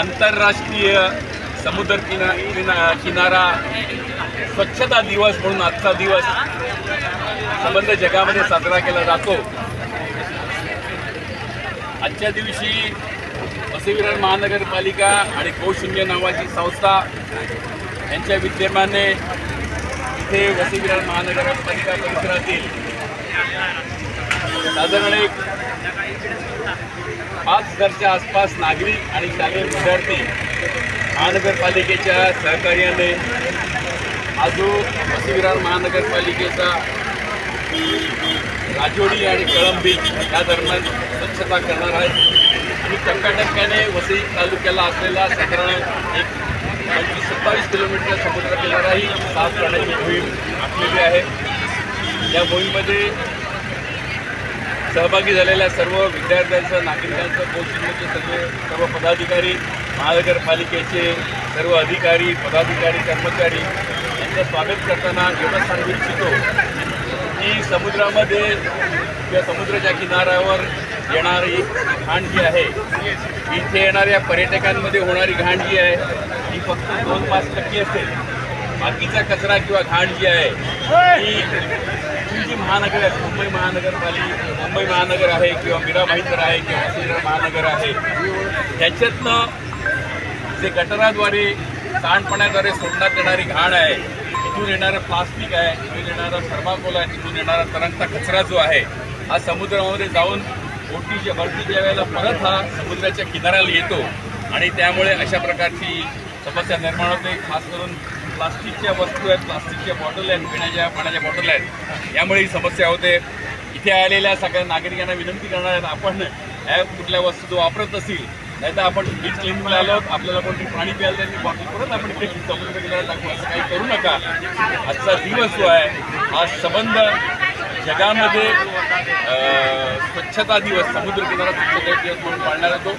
आंतरराष्ट्रीय समुद्र किना किना किनारा स्वच्छता दिवस म्हणून आजचा दिवस संबंध जगामध्ये साजरा केला जातो. आजच्या दिवशी वसईविरार महानगरपालिका आणि कौशल्य नावाची संस्था यांच्या विद्यमाने इथे वसईविरार महानगरपालिका परिसरातील साधारण एक हजारच्या आसपास नागरिक आणि शालेय विद्यार्थी महानगरपालिकेच्या सहकार्याने आजू वसईविरार महानगरपालिकेचा राजोडी आणि कळंब बीच या दरम्यान स्वच्छता करणार आहे. आणि टप्प्याटप्प्याने वसई तालुक्याला असलेला साधारण एक पंचवीस सत्तावीस किलोमीटर समुद्र किनाराही साफ करण्याची मोहीम आखलेली आहे. या मोहीममध्ये सहभागी झालेल्या सर्व विद्यार्थ्यांचं नागरिकांचं कौशल्याचे सगळे सर्व पदाधिकारी महानगरपालिकेचे सर्व अधिकारी पदाधिकारी कर्मचारी यांचं स्वागत करताना एवढं सांगू इच्छितो की समुद्रामध्ये किंवा समुद्राच्या किनाऱ्यावर येणारी घाण जी आहे. इथे येणाऱ्या पर्यटकांमध्ये होणारी घाण जी आहे. ही फक्त दोन पाच टक्के असेल. बाकीचा कचरा किंवा घाण जी आहे. ती ही जी महानगर आहे मुंबई महानगरपालिका मुंबई महानगर आहे किंवा मीरा भाईकर आहे किंवा वसईविरार महानगर आहे त्याच्यातनं जे गटराद्वारे सांडपाण्याद्वारे सोडण्यात येणारी घाण आहे तिथून येणारं प्लास्टिक आहे तिथून येणारा थर्माकोल आहे तिथून येणारा तरंगता कचरा जो आहे हा समुद्रामध्ये जाऊन बोटीच्या भरतीच्या वेळेला परत हा समुद्राच्या किनाऱ्याला येतो. आणि त्यामुळे अशा प्रकारची समस्या निर्माण होते खास करून प्लास्टिकच्या वस्तू आहेत प्लास्टिकच्या बॉटल आहेत पिण्याच्या पाण्याच्या बॉटल आहेत. यामुळे ही समस्या होते. इथे आलेल्या सगळ्या नागरिकांना विनंती करणार आहेत आपण ह्या कुठल्या वस्तू वापरत असेल नाही तर आपण बीच क्लिनिकला आलो आपल्याला कोणती पाणी प्यायला त्यांनी बॉटल परत आपण इथे समुद्र किनाऱ्याला टाकू असं काही करू नका. आजचा दिवस जो आहे हा संबंध जगामध्ये स्वच्छता दिवस समुद्र किनारा स्वच्छता दिवस म्हणून पाळला जातो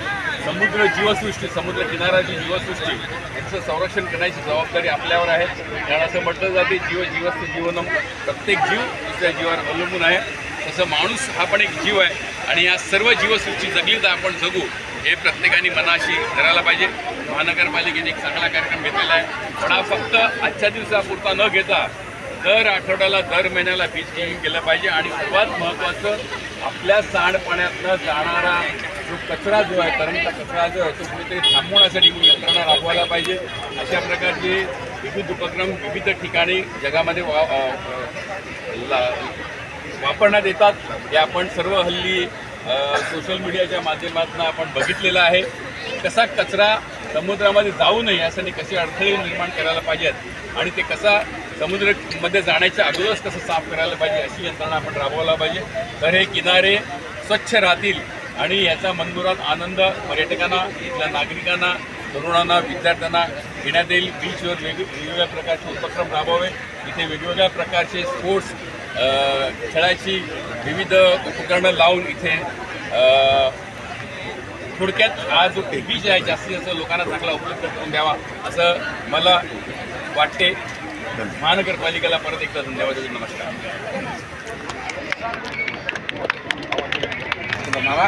समुद्र जीवसृष्टी समुद्र किनाराची जीवसृष्टी यांचं संरक्षण करण्याची जबाबदारी आपल्यावर आहे. कारण असं म्हटलं जाते जीव जीवस्त जीवनम. प्रत्येक जीव दुसऱ्या जीवावर अवलंबून आहे. तसं माणूस हा पण एक जीव आहे. आणि या सर्व जीवसृष्टी जगली तर आपण जगू हे प्रत्येकाने मनाशी धरायला पाहिजे. महानगरपालिकेने एक चांगला कार्यक्रम घेतलेला आहे. पण हा फक्त आजच्या दिवसापुरता न घेता दर आठवड्याला दर महिन्याला बीच क्लिनिंग केलं पाहिजे आणि सर्वात महत्त्वाचं आपल्या सांडपाण्यातनं जाणारा जो कचरा जो आहे तरंगता कचरा जो आहे तो कुठेतरी थांबवण्यासाठी यंत्रणा राबवायला पाहिजे. अशा प्रकारचे विविध उपक्रम विविध ठिकाणी जगामध्ये वा ला- वापरण्यात येतात. हे आपण सर्व हल्ली सोशल मीडियाच्या माध्यमातून आपण बघितलेलं आहे. कसा कचरा समुद्रामध्ये जाऊ नये यासाठी कसे अडथळे निर्माण करायला पाहिजेत आणि ते कसा समुद्रामध्ये जाण्याच्या अगोदरच कसं साफ करायला पाहिजे अशी यंत्रणा आपण राबवायला पाहिजे. तर हे किनारे स्वच्छ राहतील आणि याचा मनमुराद आनंद पर्यटकांना इथल्या नागरिकांना तरुणांना विद्यार्थ्यांना घेण्यात येईल. बीचवर वेग वेगवेगळ्या प्रकारचे उपक्रम राबवावे. इथे वेगवेगळ्या प्रकारचे स्पोर्ट्स खेळाची विविध उपकरणं लावून इथे थोडक्यात हा जो बीच आहे. जास्तीत जास्त लोकांना चांगला उपलब्ध करून द्यावा असं मला वाटते. महानगरपालिकेला परत एकदा धन्यवाद देतो नमस्कार. मावा